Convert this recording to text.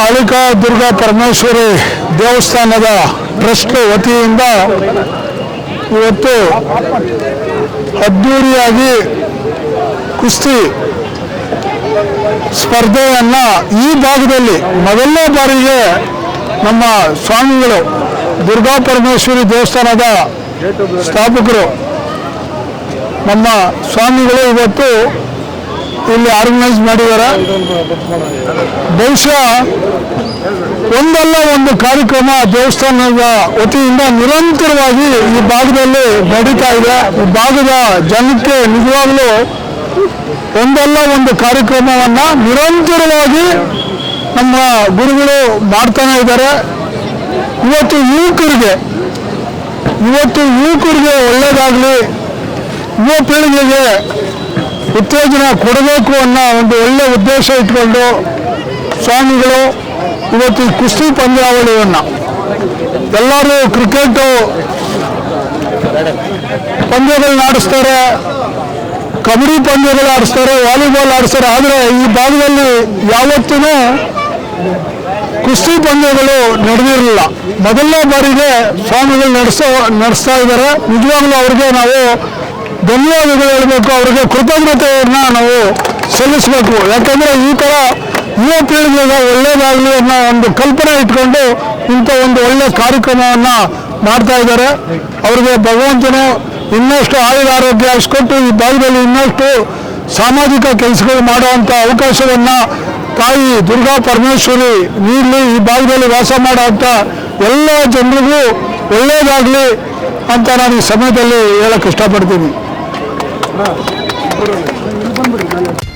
ಕಾಳಿಕಾ ದುರ್ಗಾ ಪರಮೇಶ್ವರಿ ದೇವಸ್ಥಾನದ ಟ್ರಸ್ಟ್ ವತಿಯಿಂದ ಇವತ್ತು ಅದ್ಧೂರಿಯಾಗಿ ಕುಸ್ತಿ ಸ್ಪರ್ಧೆಯನ್ನು ಈ ಭಾಗದಲ್ಲಿ ಮೊದಲನೇ ಬಾರಿಗೆ ನಮ್ಮ ಸ್ವಾಮಿಗಳು ದುರ್ಗಾ ಪರಮೇಶ್ವರಿ ದೇವಸ್ಥಾನದ ಸ್ಥಾಪಕರು ನಮ್ಮ ಸ್ವಾಮಿಗಳು ಇವತ್ತು ಇಲ್ಲಿ ಆರ್ಗನೈಸ್ ಮಾಡಿದ್ದಾರೆ ಬಹುಶಃ ಒಂದಲ್ಲ ಒಂದು ಕಾರ್ಯಕ್ರಮ ದೇವಸ್ಥಾನದ ವತಿಯಿಂದ ನಿರಂತರವಾಗಿ ಈ ಭಾಗದಲ್ಲಿ ನಡೀತಾ ಇದೆ. ಈ ಭಾಗದ ಜನಕ್ಕೆ ನಿಜವಾಗ್ಲೂ ಒಂದಲ್ಲ ಒಂದು ಕಾರ್ಯಕ್ರಮವನ್ನ ನಿರಂತರವಾಗಿ ನಮ್ಮ ಗುರುಗಳು ಮಾಡ್ತಾನೆ ಇದ್ದಾರೆ. ಇವತ್ತು ಯುವಕರಿಗೆ ಇವತ್ತು ಯುವಕರಿಗೆ ಒಳ್ಳೇದಾಗ್ಲಿ ಯುವ ಪೀಳಿಗೆಗೆ ಉತ್ತೇಜನ ಕೊಡಬೇಕು ಅನ್ನೋ ಒಂದು ಒಳ್ಳೆ ಉದ್ದೇಶ ಇಟ್ಕೊಂಡು ಸ್ವಾಮಿಗಳು ಇವತ್ತು ಕುಸ್ತಿ ಪಂದ್ಯಾವಳಿಯನ್ನು ಎಲ್ಲರೂ ಕ್ರಿಕೆಟು ಪಂದ್ಯಗಳನ್ನ ಆಡಿಸ್ತಾರೆ ಕಬಡ್ಡಿ ಪಂದ್ಯಗಳು ಆಡಿಸ್ತಾರೆ, ವಾಲಿಬಾಲ್ ಆಡಿಸ್ತಾರೆ. ಆದರೆ ಈ ಭಾಗದಲ್ಲಿ ಯಾವತ್ತೂ ಕುಸ್ತಿ ಪಂದ್ಯಗಳು ನಡೆದಿರಲಿಲ್ಲ. ಮೊದಲನೇ ಬಾರಿಗೆ ಸ್ವಾಮಿಗಳು ನಡೆಸೋ, ನಡೆಸ್ತಾ ಇದ್ದಾರೆ. ನಿಜವಾಗ್ಲೂ ಅವ್ರಿಗೆ ನಾವು ಧನ್ಯವಾದಗಳು ಹೇಳಬೇಕು. ಅವರಿಗೆ ಕೃತಜ್ಞತೆಯನ್ನು ನಾವು ಸಲ್ಲಿಸಬೇಕು. ಯಾಕಂದ್ರೆ ಈ ಥರ ಯುವ ಪೀಳಿಗೆಗೆ ಒಳ್ಳೆಯದಾಗಲಿ ಅನ್ನೋ ಒಂದು ಕಲ್ಪನೆ ಇಟ್ಕೊಂಡು ಇಂಥ ಒಂದು ಒಳ್ಳೆ ಕಾರ್ಯಕ್ರಮವನ್ನು ಮಾಡ್ತಾ ಇದ್ದಾರೆ. ಅವ್ರಿಗೆ ಭಗವಂತನು ಇನ್ನಷ್ಟು ಆಯುಧ ಆರೋಗ್ಯ ಕೊಟ್ಟು ಈ ಭಾಗದಲ್ಲಿ ಇನ್ನಷ್ಟು ಸಾಮಾಜಿಕ ಕೆಲಸಗಳು ಮಾಡುವಂಥ ಅವಕಾಶವನ್ನು ತಾಯಿ ದುರ್ಗಾ ಪರಮೇಶ್ವರಿ ನೀಡಲಿ ಈ ಭಾಗದಲ್ಲಿ ವಾಸ ಮಾಡುವಂಥ ಎಲ್ಲ ಜನರಿಗೂ ಒಳ್ಳೆಯದಾಗಲಿ ಅಂತ ನಾನು ಈ ಸಮಯದಲ್ಲಿ ಹೇಳಕ್ಕೆ ಇಷ್ಟಪಡ್ತೀನಿ. 아, 1번으로 1번으로